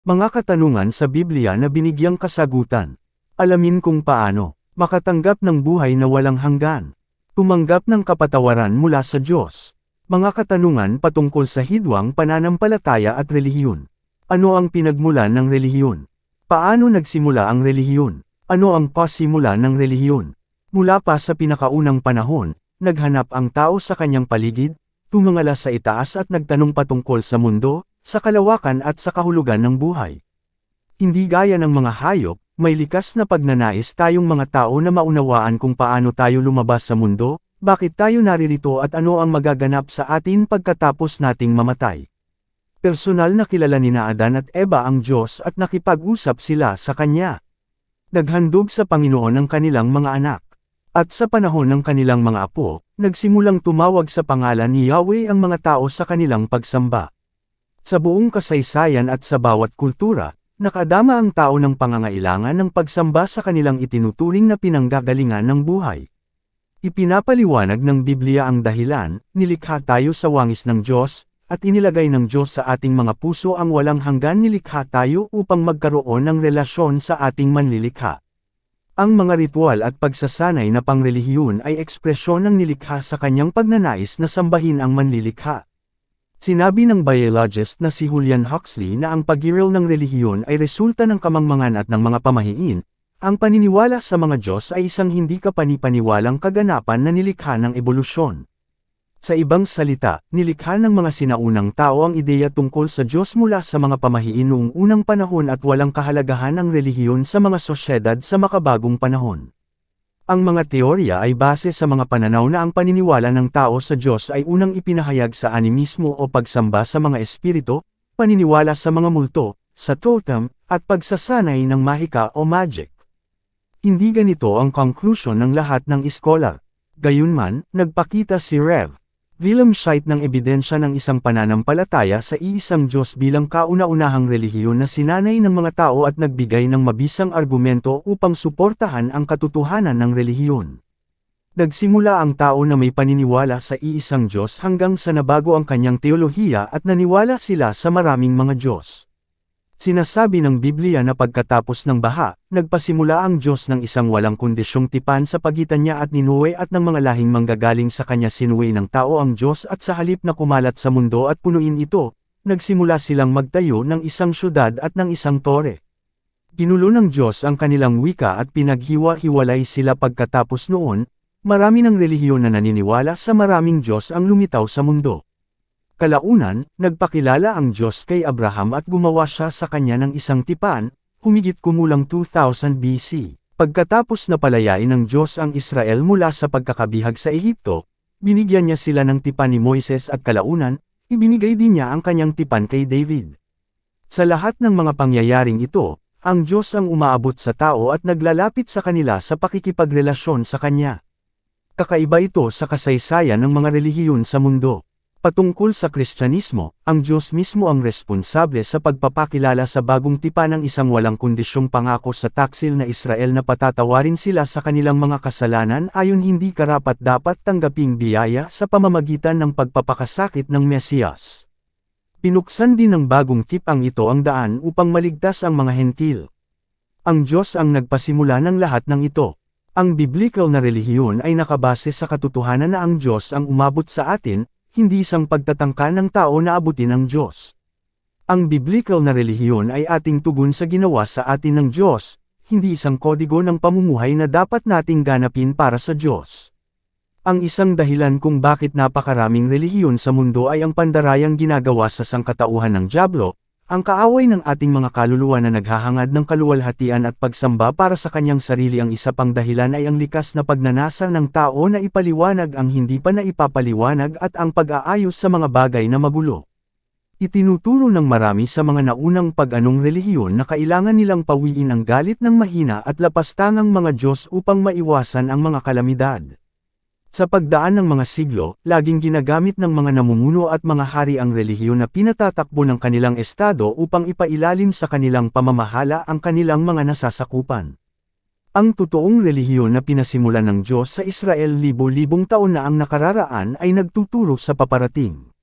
Mga katanungan sa Biblia na binigyang kasagutan. Alamin kung paano makatanggap ng buhay na walang hanggan. Tumanggap ng kapatawaran mula sa Diyos. Mga katanungan patungkol sa hidwang pananampalataya at relihiyon. Ano ang pinagmulan ng relihiyon? Paano nagsimula ang relihiyon? Ano ang pasimula ng relihiyon? Mula pa sa pinakaunang panahon, naghanap ang tao sa kanyang paligid, tumangala sa itaas at nagtanong patungkol sa mundo, sa kalawakan at sa kahulugan ng buhay. Hindi gaya ng mga hayop, may likas na pagnanais tayong mga tao na maunawaan kung paano tayo lumabas sa mundo, bakit tayo naririto at ano ang magaganap sa atin pagkatapos nating mamatay. Personal na kilala ni na Adan at Eva ang Diyos at nakipag-usap sila sa Kanya. Naghandog sa Panginoon ang kanilang mga anak. At sa panahon ng kanilang mga apo, nagsimulang tumawag sa pangalan ni Yahweh ang mga tao sa kanilang pagsamba. Sa buong kasaysayan at sa bawat kultura, nakadama ang tao ng pangangailangan ng pagsamba sa kanilang itinuturing na pinanggagalingan ng buhay. Ipinapaliwanag ng Biblia ang dahilan, nilikha tayo sa wangis ng Diyos, at inilagay ng Diyos sa ating mga puso ang walang hanggan nilikha tayo upang magkaroon ng relasyon sa ating manlilikha. Ang mga ritual at pagsasanay na pangrelihiyon ay ekspresyon ng nilikha sa kanyang pagnanais na sambahin ang manlilikha. Sinabi ng biologist na si Julian Huxley na ang pag-iral ng relihiyon ay resulta ng kamangmangan at ng mga pamahiin, ang paniniwala sa mga Diyos ay isang hindi kapanipaniwalang kaganapan na nilikha ng ebolusyon. Sa ibang salita, nilikha ng mga sinaunang tao ang ideya tungkol sa Diyos mula sa mga pamahiin noong unang panahon at walang kahalagahan ang relihiyon sa mga sosyedad sa makabagong panahon. Ang mga teorya ay base sa mga pananaw na ang paniniwala ng tao sa Diyos ay unang ipinahayag sa animismo o pagsamba sa mga espiritu, paniniwala sa mga multo, sa totem, at pagsasanay ng mahika o magic. Hindi ganito ang conclusion ng lahat ng iskolar. Gayunman, nagpakita si Rev. Willem Scheidt ng ebidensya ng isang pananampalataya sa iisang Diyos bilang kauna-unahang relihiyon na sinanay ng mga tao at nagbigay ng mabisang argumento upang suportahan ang katotohanan ng relihiyon. Nagsimula ang tao na may paniniwala sa iisang Diyos hanggang sa nabago ang kanyang teolohiya at naniwala sila sa maraming mga Diyos. Sinasabi ng Biblia na pagkatapos ng baha, nagpasimula ang Diyos ng isang walang kondisyong tipan sa pagitan niya at ni Noe at ng mga lahing manggagaling sa kanya sinuwi ng tao ang Diyos at sa halip na kumalat sa mundo at punuin ito, nagsimula silang magtayo ng isang syudad at ng isang tore. Ginulo ng Diyos ang kanilang wika at pinaghiwa-hiwalay sila pagkatapos noon, marami ng relihiyon na naniniwala sa maraming Diyos ang lumitaw sa mundo. Kalaunan, nagpakilala ang Diyos kay Abraham at gumawa siya sa kanya ng isang tipan, humigit kumulang 2000 BC. Pagkatapos na palayain ng Diyos ang Israel mula sa pagkakabihag sa Ehipto, binigyan niya sila ng tipan ni Moises at kalaunan, ibinigay din niya ang kanyang tipan kay David. Sa lahat ng mga pangyayaring ito, ang Diyos ang umaabot sa tao at naglalapit sa kanila sa pakikipagrelasyon sa Kanya. Kakaiba ito sa kasaysayan ng mga relihiyon sa mundo. Patungkol sa Kristyanismo, ang Diyos mismo ang responsable sa pagpapakilala sa bagong tipan ng isang walang kondisyong pangako sa taksil na Israel na patatawarin sila sa kanilang mga kasalanan ayon hindi karapat dapat tanggaping biyaya sa pamamagitan ng pagpapakasakit ng Mesiyas. Pinuksan din ng bagong tipang ito ang daan upang maligtas ang mga hentil. Ang Diyos ang nagpasimula ng lahat ng ito. Ang biblical na relihiyon ay nakabase sa katotohanan na ang Diyos ang umabot sa atin, hindi isang pagtatangka ng tao na abutin ng Diyos. Ang biblical na relihiyon ay ating tugon sa ginawa sa atin ng Diyos, hindi isang kodigo ng pamumuhay na dapat nating ganapin para sa Diyos. Ang isang dahilan kung bakit napakaraming relihiyon sa mundo ay ang pandarayang ginagawa sa sangkatauhan ng Diablo, ang kaaway ng ating mga kaluluwa na naghahangad ng kaluwalhatian at pagsamba para sa kanyang sarili ang isa pang dahilan ay ang likas na pagnanasa ng tao na ipaliwanag ang hindi pa na ipapaliwanag at ang pag-aayos sa mga bagay na magulo. Itinuturo ng marami sa mga naunang pag-anong relihiyon na kailangan nilang pawiin ang galit ng mahina at lapastangang mga Diyos upang maiwasan ang mga kalamidad. Sa pagdaan ng mga siglo, laging ginagamit ng mga namumuno at mga hari ang relihiyon na pinatatakbo ng kanilang estado upang ipailalim sa kanilang pamamahala ang kanilang mga nasasakupan. Ang totoong relihiyon na pinasimulan ng Diyos sa Israel libo-libong taon na ang nakararaan ay nagtuturo sa paparating.